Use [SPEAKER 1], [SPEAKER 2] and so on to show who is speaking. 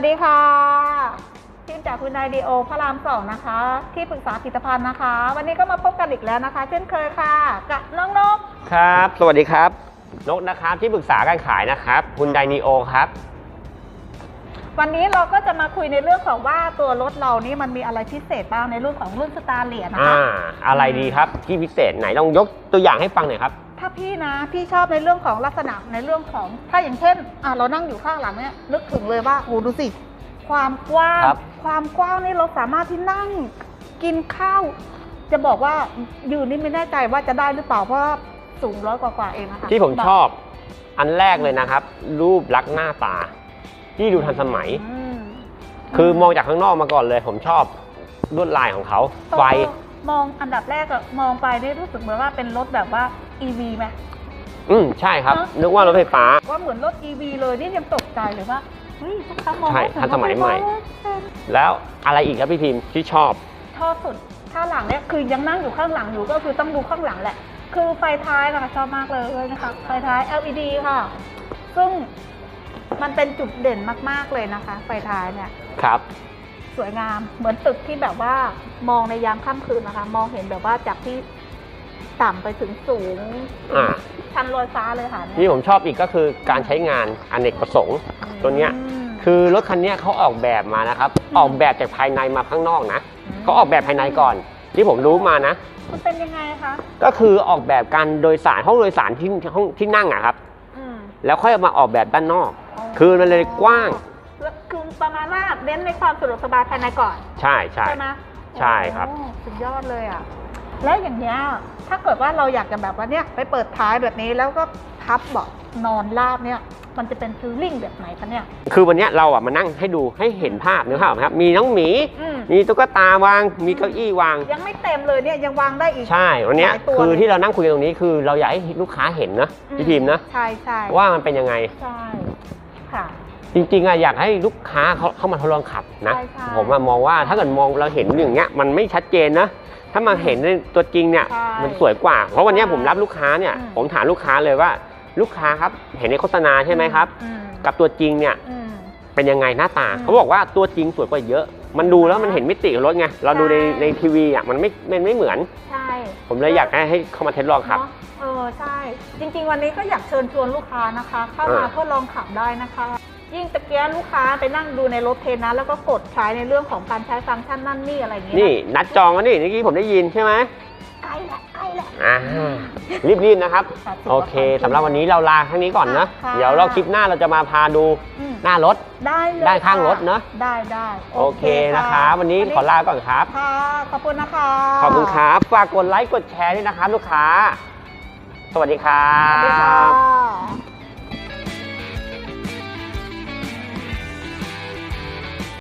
[SPEAKER 1] วัสดีค่ะทีมจากคุณนายดีโอพระรามสองนะคะ ที่ปรึกษาผลิตภัณฑ์นะคะ วันนี้ก็มาพบกันอีกแล้วนะคะ เช่นเคยค่ะ กับน้องนก
[SPEAKER 2] ครับ สวัสดีครับ นกนะครับที่ปรึกษาการขายนะครับคุณไดนีโอครับ
[SPEAKER 1] วันนี้เราก็จะมาคุยในเรื่องของว่าตัวรถเรานี่มันมีอะไรพิเศษบ้างในรุ่นของรุ่นสตาร์เลียนะ
[SPEAKER 2] อ่า
[SPEAKER 1] คะ
[SPEAKER 2] อะไรดีครับที่พิเศษไหนลองยกตัวอย่างให้ฟังหน่อยครับ
[SPEAKER 1] ถ้าพี่นะพี่ชอบในเรื่องของลักษณะในเรื่องของ ถ้าอย่างเช่นอะเรานั่งอยู่ข้างหลังเนี่ยนึกถึงเลยว่าโอ้ดูสิ ความกว้าง
[SPEAKER 2] ครับ
[SPEAKER 1] ความกว้างนี่เราสามารถที่นั่งกินข้าว จะบอกว่ายืนนี่ไม่แน่ใจว่าจะได้หรือเปล่าเพราะว่าสูงร้อยกว่าๆเองอะค่ะ
[SPEAKER 2] ที่ผมชอบอันแรกเลยนะครับ รูปลักษณ์หน้าตา ที่ดูทันสมัย
[SPEAKER 1] อืม
[SPEAKER 2] คือมองจากข้างนอกมาก่อนเลย ผมชอบลวดลายของเขา ไฟ
[SPEAKER 1] เออ มองอันดับแรกอะมองไปนี่รู้สึกเหมือนว่าเป็นรถแบบว่า EV ไหม
[SPEAKER 2] อืมใช่ครับ
[SPEAKER 1] เนอะ
[SPEAKER 2] นึกว่ารถไฟฟ้า
[SPEAKER 1] ว่าเหมือนรถ EV เลยนี่ยังตกใจเลยว่าเฮ้ยทุกครั้งมอง
[SPEAKER 2] ใช่
[SPEAKER 1] ว่า
[SPEAKER 2] ทันสมัยใหม่
[SPEAKER 1] ใช่
[SPEAKER 2] แล้วอะไรอีกครับพี่พิมพ์ที่ชอบ
[SPEAKER 1] ชอบสุดถ้าหลังเนี่ยคือยังนั่งอยู่ข้างหลังอยู่ก็คือต้องดูข้างหลังแหละ คือไฟท้ายนะคะชอบมากเลยนะคะไฟท้าย LED ค่ะ ซึ่งมันเป็นจุดเด่นมากๆเลยนะคะ ไฟท้ายเนี่ย
[SPEAKER 2] ครับ
[SPEAKER 1] สวยงาม เหมือนตึกที่แบบว่ามองในยามค่ำคืนนะคะ มองเห็นแบบว่าจากที่ต่ำไปถึงสูง
[SPEAKER 2] อ่า
[SPEAKER 1] ชั้นลอยฟ้าเลยค่ะเนี่ย
[SPEAKER 2] ที่ผมชอบอีกก็คือการใช้งานอเนกประสงค์ตัวเนี้ย
[SPEAKER 1] ม
[SPEAKER 2] คือรถคันเนี้ยเขาออกแบบมานะครับ
[SPEAKER 1] อืม
[SPEAKER 2] ออกแบบจากภายในมาข้างนอกนะ
[SPEAKER 1] ม
[SPEAKER 2] เขาออกแบบภายในก่อน ที่ผมรู้มานะ
[SPEAKER 1] มันเป็นยังไงคะ
[SPEAKER 2] ก็คือออกแบบการโดยสารห้องโดยสารที่ห้องที่นั่งอะครับ
[SPEAKER 1] อืม
[SPEAKER 2] แล้วค่อยเอามาออกแบบด้านนอก คือมันเลยกว้าง
[SPEAKER 1] แล้ว คือประมาณว่าเน้นในความสะดวกสบายภายในก่อน
[SPEAKER 2] ใช่ใช่
[SPEAKER 1] ใช่ไหม
[SPEAKER 2] ใช่ครับ
[SPEAKER 1] โอ้สุดยอดเลยอะ แล้วอย่างเงี้ยถ้าเกิดว่าเราอยากจะแบบว่าเนี่ยไปเปิดท้ายแบบนี้แล้วก็พับเบาะนอนราบเนี่ย มันจะเป็นฟิลลิ่งแบบไหนคะเนี่ย
[SPEAKER 2] คือวันเนี้ยเราอะมานั่งให้ดูให้เห็นภาพนึกภาพไหมครับ มีน้องหมี
[SPEAKER 1] อืม
[SPEAKER 2] มีตุ๊กตาวาง มีเก้าอี้วาง
[SPEAKER 1] ยังไม่เต็มเลยเนี่ยยังวางได้อีก
[SPEAKER 2] ใช่ วันเนี้ย
[SPEAKER 1] หลายตัว
[SPEAKER 2] คือ
[SPEAKER 1] เลย
[SPEAKER 2] ที่เรานั่งคุยกันตรงนี้คือเราอยากให้ลูกค้าเห็นนะ
[SPEAKER 1] อื
[SPEAKER 2] พี่พิมพ์นะ
[SPEAKER 1] ใช่ใช่
[SPEAKER 2] ว่ามันเป็นยังไง
[SPEAKER 1] ใช่ค่ะ
[SPEAKER 2] จริงๆอะอยากให้ลูกค้าเขาเข้ามาทดลองขับนะ
[SPEAKER 1] ใช่ใช่
[SPEAKER 2] ผมอะมองว่าถ้าเกิดมองเราเห็นอย่างเงี้ยมันไม่ชัดเจนนะ ถ้ามาเห็นในตัวจริงเนี่ย
[SPEAKER 1] ใช่
[SPEAKER 2] มันสวยกว่า เพราะวันเนี้ย
[SPEAKER 1] ใช่
[SPEAKER 2] ผมรับลูกค้าเนี่ย
[SPEAKER 1] อืม
[SPEAKER 2] ผมถามลูกค้าเลยว่าลูกค้าครับเห็นในโฆษณาใช่ไหมครับ
[SPEAKER 1] อืม
[SPEAKER 2] กับตัวจริงเนี่ย
[SPEAKER 1] อืม
[SPEAKER 2] เป็นยังไงหน้าตา
[SPEAKER 1] อืม
[SPEAKER 2] เขาบอกว่าตัวจริงสวยกว่าเยอะ มันดูแล้วมันเห็นมิติของรถไงเราดูใน
[SPEAKER 1] ใช่
[SPEAKER 2] ในทีวีอะมันไม่มันไม่เหมือน
[SPEAKER 1] ใช่
[SPEAKER 2] ผมเลยอยากให้ให้เข้ามาทดลองขับ
[SPEAKER 1] เนอะเออใช่ จริงๆ วันนี้ก็อยากเชิญชวนลูกค้านะคะ เข้ามา
[SPEAKER 2] เออ
[SPEAKER 1] เพื่อลองขับได้นะคะ ยิ่งตะเกียลูกค้าไปนั่งดูในรถเทรนนะแล้วก็กดใช้ในเรื่องของการใช้ฟังก์ชันนั่นนี่อะไรอย่างเงี้ย
[SPEAKER 2] นี่นัดจองกันนี่เมื่อกี้ผมได้ยินใช่ไหม
[SPEAKER 1] ใกล้แหละใกล้แหละ
[SPEAKER 2] อ่ารีบๆนะครับ
[SPEAKER 1] ค่ะ
[SPEAKER 2] โอเคสำหรับวันนี้เราลาแค่นี้ก่อนนะ
[SPEAKER 1] ค่ะ
[SPEAKER 2] เดี๋ยวเราคลิปหน้าเราจะมาพาดู
[SPEAKER 1] อืม
[SPEAKER 2] หน้ารถ
[SPEAKER 1] ได้เลย
[SPEAKER 2] ด้านข้าง
[SPEAKER 1] ค่
[SPEAKER 2] รถเนอะ
[SPEAKER 1] ได้ได้
[SPEAKER 2] โอเคนะครับวันนี้ขอลาก่อนครับ
[SPEAKER 1] ค่ะขอบคุณนะคะ
[SPEAKER 2] ขอบคุณครับฝากกดไลค์กดแชร์ด้วยนะครับลูกค้า สวัสดีครั
[SPEAKER 1] สวัสดีค่ะ
[SPEAKER 2] บ